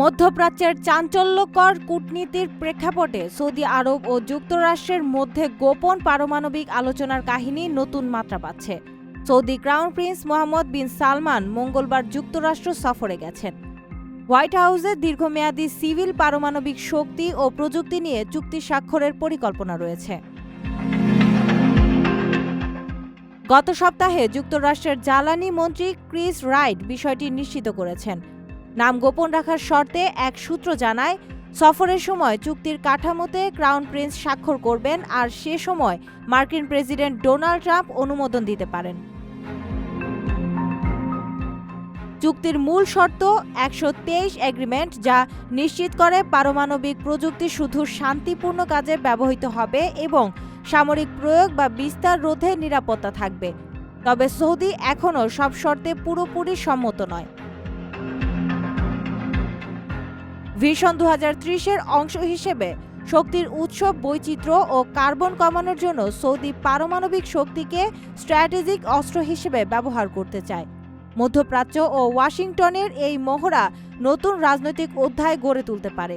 মধ্যপ্রাচ্যের চাঞ্চল্যকর কূটনীতির প্রেক্ষাপটে সৌদি আরব ও যুক্তরাষ্ট্রের মধ্যে গোপন পারমাণবিক আলোচনার কাহিনী নতুন মাত্রা পাচ্ছে। Saudi crown prince Mohammed bin Salman মঙ্গলবার যুক্তরাষ্ট্র সফরে গেছেন। হোয়াইট হাউসে দীর্ঘমেয়াদী সিভিল পারমাণবিক শক্তি ও প্রযুক্তি নিয়ে চুক্তি স্বাক্ষরের পরিকল্পনা রয়েছে। গত সপ্তাহে যুক্তরাষ্ট্রের জ্বালানি মন্ত্রী ক্রিস রাইট বিষয়টি নিশ্চিত করেছেন। নাম গোপন রাখার শর্তে এক সূত্র জানায়, সফরের সময় চুক্তির কাঠামোতে ক্রাউন প্রিন্স স্বাক্ষর করবেন আর সে সময় মার্কিন প্রেসিডেন্ট ডোনাল্ড ট্রাম্প অনুমোদন দিতে পারেন। চুক্তির মূল শর্ত একশো তেইশ এগ্রিমেন্ট, যা নিশ্চিত করে পারমাণবিক প্রযুক্তি শুধু শান্তিপূর্ণ কাজে ব্যবহৃত হবে এবং সামরিক প্রয়োগ বা বিস্তার রোধে নিরাপত্তা থাকবে। তবে সৌদি এখনও সব শর্তে পুরোপুরি সম্মত নয়। ভিশন দু ত্রিশের অংশ হিসেবে শক্তির উৎসব বৈচিত্র্য ও কার্বন কমানোর জন্য সৌদি পারমাণবিক শক্তিকে স্ট্র্যাটেজিক অস্ত্র হিসেবে ব্যবহার করতে চায়। মধ্যপ্রাচ্য ও ওয়াশিংটনের এই মহড়া নতুন রাজনৈতিক অধ্যায় গড়ে তুলতে পারে।